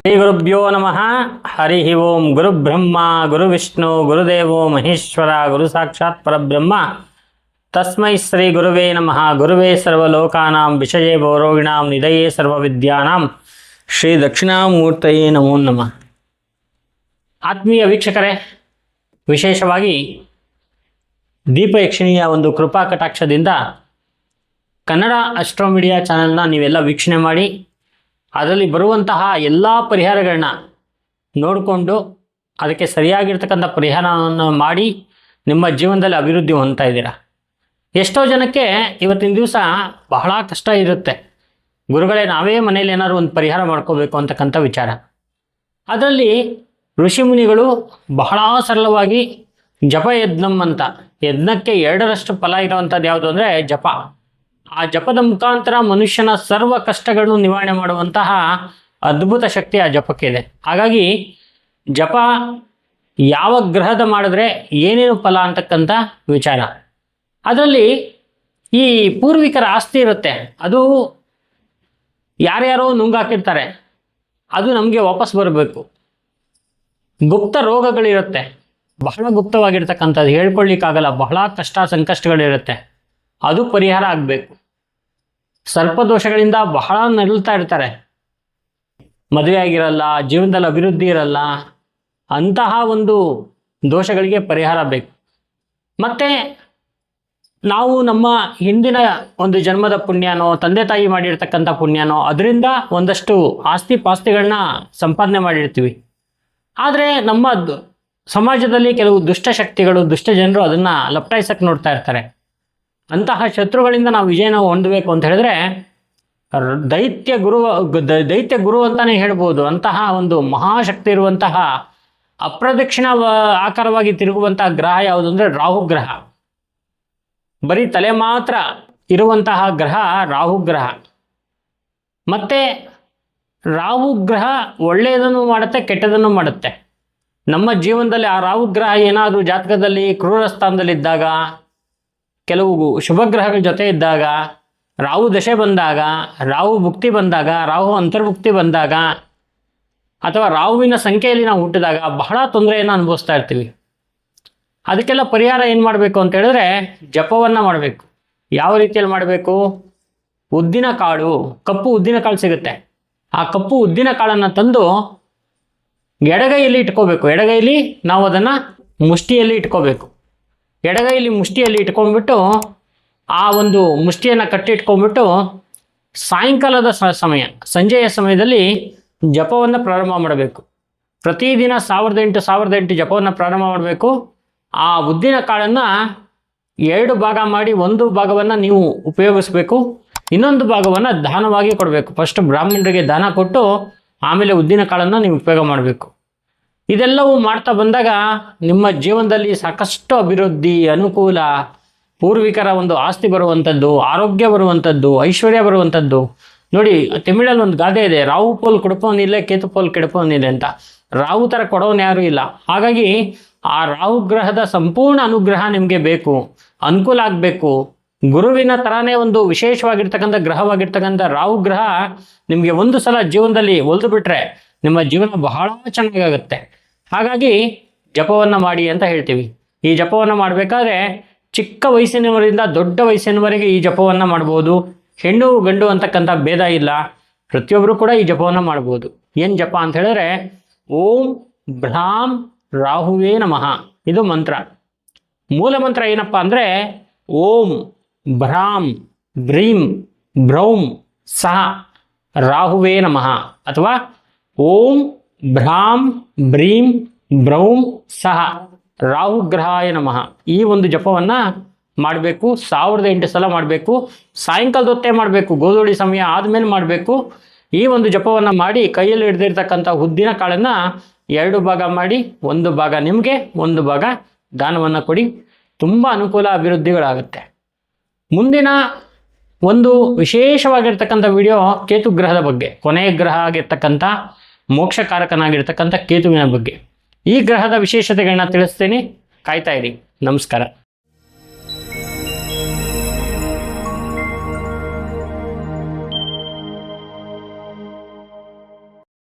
ಶ್ರೀ ಗುರುಭ್ಯೋ ನಮಃ. ಹರಿ ಓಂ ಗುರು ಬ್ರಹ್ಮ ಗುರು ವಿಷ್ಣು, ಗುರುದೇವೋ ಮಹೇಶ್ವರ, ಗುರು ಸಾಕ್ಷಾತ್ ಪರಬ್ರಹ್ಮ. ತಸ್ಮೈ ಶ್ರೀ ಗುರುವೇ ನಮಃ. ಗುರುವೇ ಸರ್ವಲೋಕಾನಾಂ, ವಿಷಯೇ ಗೌರವಿಣಾಂ ನಿಧಯೇ ಸರ್ವವಿದ್ಯಾನಾಂ. ಶ್ರೀ ದಕ್ಷಿಣಾಮೂರ್ತಯೇ ನಮೋ ನಮಃ. ಆತ್ಮೀಯ ವೀಕ್ಷಕರೇ, ವಿಶೇಷವಾಗಿ ದೀಪಯಕ್ಷಿಣಿಯ ಒಂದು ಕೃಪಾ ಕಟಾಕ್ಷದಿಂದ ಕನ್ನಡ ಅಸ್ಟ್ರೋ ಮೀಡಿಯಾ ಚಾನಲ್ನ ನೀವೆಲ್ಲ ವೀಕ್ಷಣೆ ಮಾಡಿ ಅದರಲ್ಲಿ ಬರುವಂತಹ ಎಲ್ಲ ಪರಿಹಾರಗಳನ್ನ ನೋಡಿಕೊಂಡು ಅದಕ್ಕೆ ಸರಿಯಾಗಿರ್ತಕ್ಕಂಥ ಪರಿಹಾರವನ್ನು ಮಾಡಿ ನಿಮ್ಮ ಜೀವನದಲ್ಲಿ ಅಭಿವೃದ್ಧಿ ಹೊಂದ್ತಾ ಇದ್ದೀರಾ? ಎಷ್ಟೋ ಜನಕ್ಕೆ ಇವತ್ತಿನ ದಿವಸ ಬಹಳ ಕಷ್ಟ ಇರುತ್ತೆ. ಗುರುಗಳೇ, ನಾವೇ ಮನೇಲಿ ಏನಾದ್ರು ಒಂದು ಪರಿಹಾರ ಮಾಡ್ಕೋಬೇಕು ಅಂತಕ್ಕಂಥ ವಿಚಾರ. ಅದರಲ್ಲಿ ಋಷಿಮುನಿಗಳು ಬಹಳ ಸರಳವಾಗಿ ಜಪ ಯಜ್ಞಂ ಅಂತ. ಯಜ್ಞಕ್ಕೆ ಎರಡರಷ್ಟು ಫಲ ಇರುವಂಥದ್ದು ಯಾವುದು ಅಂದರೆ ಜಪ. ಆ ಜಪದ ಮುಖಾಂತರ ಮನುಷ್ಯನ ಸರ್ವ ಕಷ್ಟಗಳನ್ನು ನಿವಾರಣೆ ಮಾಡುವಂತಹ ಅದ್ಭುತ ಶಕ್ತಿ ಆ ಜಪಕ್ಕಿದೆ ಹಾಗಾಗಿ ಜಪ ಯಾವ ಗ್ರಹದ ಮಾಡಿದ್ರೆ ಏನೇನು ಫಲ ಅಂತಕ್ಕಂಥ ವಿಚಾರ. ಅದರಲ್ಲಿ ಈ ಪೂರ್ವಿಕರ ಆಸ್ತಿ ಇರುತ್ತೆ. ಅದು ಯಾರ್ಯಾರೋ ನುಂಗಾಕಿರ್ತಾರೆ ಅದು ನಮಗೆ ವಾಪಸ್ ಬರಬೇಕು. ಗುಪ್ತ ರೋಗಗಳಿರುತ್ತೆ. ಬಹಳ ಗುಪ್ತವಾಗಿರ್ತಕ್ಕಂಥದ್ದು ಹೇಳ್ಕೊಳ್ಳಿಕ್ಕಾಗಲ್ಲ. ಬಹಳ ಕಷ್ಟ ಸಂಕಷ್ಟಗಳಿರುತ್ತೆ. ಅದು ಪರಿಹಾರ ಆಗಬೇಕು. ಸರ್ಪದೋಷಗಳಿಂದ ಬಹಳ ನರಳ್ತಾ ಇರ್ತಾರೆ. ಮದುವೆ ಆಗಿರಲ್ಲ, ಜೀವನದಲ್ಲಿ ಅಭಿವೃದ್ಧಿ ಇರಲ್ಲ, ಅಂತಹ ಒಂದು ದೋಷಗಳಿಗೆ ಪರಿಹಾರ ಬೇಕು. ಮತ್ತು ನಾವು ನಮ್ಮ ಹಿಂದಿನ ಒಂದು ಜನ್ಮದ ಪುಣ್ಯನೋ, ತಂದೆ ತಾಯಿ ಮಾಡಿರ್ತಕ್ಕಂಥ ಪುಣ್ಯನೋ, ಅದರಿಂದ ಒಂದಷ್ಟು ಆಸ್ತಿ ಪಾಸ್ತಿಗಳನ್ನ ಸಂಪಾದನೆ ಮಾಡಿರ್ತೀವಿ. ಆದರೆ ನಮ್ಮ ಸಮಾಜದಲ್ಲಿ ಕೆಲವು ದುಷ್ಟ ಶಕ್ತಿಗಳು, ದುಷ್ಟ ಜನರು ಅದನ್ನು ಲಪ್ಟಾಯಿಸಕ್ಕೆ ನೋಡ್ತಾ ಇರ್ತಾರೆ. ಅಂತಹ ಶತ್ರುಗಳಿಂದ ನಾವು ವಿಜಯನ ಹೊಂದಬೇಕು ಅಂತ ಹೇಳಿದ್ರೆ ದೈತ್ಯ ಗುರು ದೈತ್ಯ ಗುರು ಅಂತಾನೆ ಹೇಳ್ಬೋದು. ಅಂತಹ ಒಂದು ಮಹಾಶಕ್ತಿ ಇರುವಂತಹ ಅಪ್ರದಕ್ಷಿಣ ಆಕಾರವಾಗಿ ತಿರುಗುವಂತಹ ಗ್ರಹ ಯಾವುದು ಅಂದರೆ ರಾಹು ಗ್ರಹ ಬರೀ ತಲೆ ಮಾತ್ರ ಇರುವಂತಹ ಗ್ರಹ ರಾಹು ಗ್ರಹ ಮತ್ತೆ ರಾಹು ಗ್ರಹ ಒಳ್ಳೆಯದನ್ನು ಮಾಡುತ್ತೆ, ಕೆಟ್ಟದನ್ನು ಮಾಡುತ್ತೆ. ನಮ್ಮ ಜೀವನದಲ್ಲಿ ಆ ರಾಹು ಗ್ರಹ ಏನಾದರೂ ಜಾತಕದಲ್ಲಿ ಕ್ರೂರ ಸ್ಥಾನದಲ್ಲಿದ್ದಾಗ ಕೆಲವು ಶುಭಗ್ರಹಗಳ ಜೊತೆ ಇದ್ದಾಗ, ರಾಹು ದಶೆ ಬಂದಾಗ, ರಾಹು ಭುಕ್ತಿ ಬಂದಾಗ, ರಾಹು ಅಂತರ್ಭುಕ್ತಿ ಬಂದಾಗ, ಅಥವಾ ರಾಹುವಿನ ಸಂಖ್ಯೆಯಲ್ಲಿ ನಾವು ಹುಟ್ಟಿದಾಗ ಬಹಳ ತೊಂದರೆಯನ್ನು ಅನುಭವಿಸ್ತಾ ಇರ್ತೀವಿ. ಅದಕ್ಕೆಲ್ಲ ಪರಿಹಾರ ಏನು ಮಾಡಬೇಕು ಅಂತ ಹೇಳಿದ್ರೆ, ಜಪವನ್ನು ಮಾಡಬೇಕು. ಯಾವ ರೀತಿಯಲ್ಲಿ ಮಾಡಬೇಕು? ಉದ್ದಿನ ಕಾಳು, ಕಪ್ಪು ಉದ್ದಿನ ಕಾಳು ಸಿಗುತ್ತೆ. ಆ ಕಪ್ಪು ಉದ್ದಿನ ಕಾಳನ್ನು ತಂದು ಎಡಗೈಯಲ್ಲಿ ಇಟ್ಕೋಬೇಕು. ಎಡಗೈಲಿ ನಾವು ಅದನ್ನು ಮುಷ್ಟಿಯಲ್ಲಿ ಇಟ್ಕೋಬೇಕು. ಎಡಗೈಲಿ ಮುಷ್ಟಿಯಲ್ಲಿ ಇಟ್ಕೊಂಡ್ಬಿಟ್ಟು, ಆ ಒಂದು ಮುಷ್ಟಿಯನ್ನು ಕಟ್ಟಿಟ್ಕೊಂಡ್ಬಿಟ್ಟು, ಸಾಯಂಕಾಲದ ಸಮಯ, ಸಂಜೆಯ ಸಮಯದಲ್ಲಿ ಜಪವನ್ನು ಪ್ರಾರಂಭ ಮಾಡಬೇಕು. ಪ್ರತಿದಿನ ಸಾವಿರದ ಎಂಟು ಸಾವಿರದ ಎಂಟು ಜಪವನ್ನು ಪ್ರಾರಂಭ ಮಾಡಬೇಕು. ಆ ಉದ್ದಿನ ಕಾಳನ್ನು ಎರಡು ಭಾಗ ಮಾಡಿ ಒಂದು ಭಾಗವನ್ನು ನೀವು ಉಪಯೋಗಿಸ್ಬೇಕು. ಇನ್ನೊಂದು ಭಾಗವನ್ನು ದಾನವಾಗಿ ಕೊಡಬೇಕು. ಫಸ್ಟ್ ಬ್ರಾಹ್ಮಣರಿಗೆ ದಾನ ಕೊಟ್ಟು, ಆಮೇಲೆ ಉದ್ದಿನ ಕಾಳನ್ನು ನೀವು ಉಪಯೋಗ ಮಾಡಬೇಕು. ಇದೆಲ್ಲವೂ ಮಾಡ್ತಾ ಬಂದಾಗ ನಿಮ್ಮ ಜೀವನದಲ್ಲಿ ಸಾಕಷ್ಟು ಅಭಿವೃದ್ಧಿ, ಅನುಕೂಲ, ಪೂರ್ವಿಕರ ಒಂದು ಆಸ್ತಿ ಬರುವಂಥದ್ದು, ಆರೋಗ್ಯ ಬರುವಂಥದ್ದು, ಐಶ್ವರ್ಯ ಬರುವಂಥದ್ದು. ನೋಡಿ, ತಮಿಳಲ್ಲಿ ಒಂದು ಗಾದೆ ಇದೆ, ರಾಹು ಪೋಲ್ ಕೊಡಪವನಿಲ್ಲ ಕೇತು ಪೋಲ್ ಕೆಡಪವನಿದೆ ಅಂತ. ರಾಹು ಥರ ಕೊಡೋನು ಯಾರೂ ಇಲ್ಲ. ಹಾಗಾಗಿ ಆ ರಾಹು ಗ್ರಹದ ಸಂಪೂರ್ಣ ಅನುಗ್ರಹ ನಿಮಗೆ ಬೇಕು, ಅನುಕೂಲ ಆಗಬೇಕು. ಗುರುವಿನ ಥರನೇ ಒಂದು ವಿಶೇಷವಾಗಿರ್ತಕ್ಕಂಥ ಗ್ರಹವಾಗಿರ್ತಕ್ಕಂಥ ರಾಹು ಗ್ರಹ ನಿಮಗೆ ಒಂದು ಸಲ ಜೀವನದಲ್ಲಿ ಒಲಿದು ಬಿಟ್ರೆ ನಿಮ್ಮ ಜೀವನ ಬಹಳ ಚೆನ್ನಾಗಾಗುತ್ತೆ. ಹಾಗಾಗಿ ಜಪವನ್ನು ಮಾಡಿ ಅಂತ ಹೇಳ್ತೀವಿ. ಈ ಜಪವನ್ನು ಮಾಡಬೇಕಾದ್ರೆ ಚಿಕ್ಕ ವಯಸ್ಸಿನವರಿಂದ ದೊಡ್ಡ ವಯಸ್ಸಿನವರೆಗೆ ಈ ಜಪವನ್ನು ಮಾಡ್ಬೋದು. ಹೆಣ್ಣು ಗಂಡು ಅಂತಕ್ಕಂಥ ಭೇದ ಇಲ್ಲ. ಪ್ರತಿಯೊಬ್ಬರು ಕೂಡ ಈ ಜಪವನ್ನು ಮಾಡ್ಬೋದು. ಏನು ಜಪ ಅಂತ ಹೇಳಿದ್ರೆ ಓಂ ಭ್ರಾಂ ರಾಹುವೇ ನಮಃ. ಇದು ಮಂತ್ರ. ಮೂಲ ಮಂತ್ರ ಏನಪ್ಪ ಅಂದರೆ ಓಂ ಭ್ರಾಂ ಭ್ರೀಂ ಭ್ರೌಂ ಸಹ ರಾಹುವೇ ನಮಃ ಅಥವಾ ಓಂ ಭ್ರಾಂ ಭ್ರೀಂ ಭ್ರೌಂ ಸಹ ರಾಹುಗ್ರಹಾಯ ನಮಃ. ಈ ಒಂದು ಜಪವನ್ನು ಮಾಡಬೇಕು, ಸಾವಿರದ ಎಂಟು ಸಲ ಮಾಡಬೇಕು, ಸಾಯಂಕಾಲದ ಹೊತ್ತೇ ಮಾಡಬೇಕು, ಗೋಧೂಳಿ ಸಮಯ ಆದಮೇಲೆ ಮಾಡಬೇಕು. ಈ ಒಂದು ಜಪವನ್ನು ಮಾಡಿ ಕೈಯಲ್ಲಿ ಹಿಡಿದಿರ್ತಕ್ಕಂಥ ಉದ್ದಿನ ಕಾಳನ್ನು ಎರಡು ಭಾಗ ಮಾಡಿ, ಒಂದು ಭಾಗ ನಿಮಗೆ, ಒಂದು ಭಾಗ ದಾನವನ್ನು ಕೊಡಿ. ತುಂಬ ಅನುಕೂಲ ಅಭಿವೃದ್ಧಿಗಳಾಗುತ್ತೆ. ಮುಂದಿನ ಒಂದು ವಿಶೇಷವಾಗಿರ್ತಕ್ಕಂಥ ವಿಡಿಯೋ ಕೇತು ಗ್ರಹದ ಬಗ್ಗೆ ಕೊನೆಯ ಗ್ರಹ ಆಗಿರ್ತಕ್ಕಂಥ ಮೋಕ್ಷಕಾರಕನಾಗಿರ್ತಕ್ಕಂಥ ಕೇತುವಿನ ಬಗ್ಗೆ. ಈ ಗ್ರಹದ ವಿಶೇಷತೆಗಳನ್ನ ತಿಳಿಸ್ತೇನೆ. ಕಾಯ್ತಾ ಇರಿ. ನಮಸ್ಕಾರ.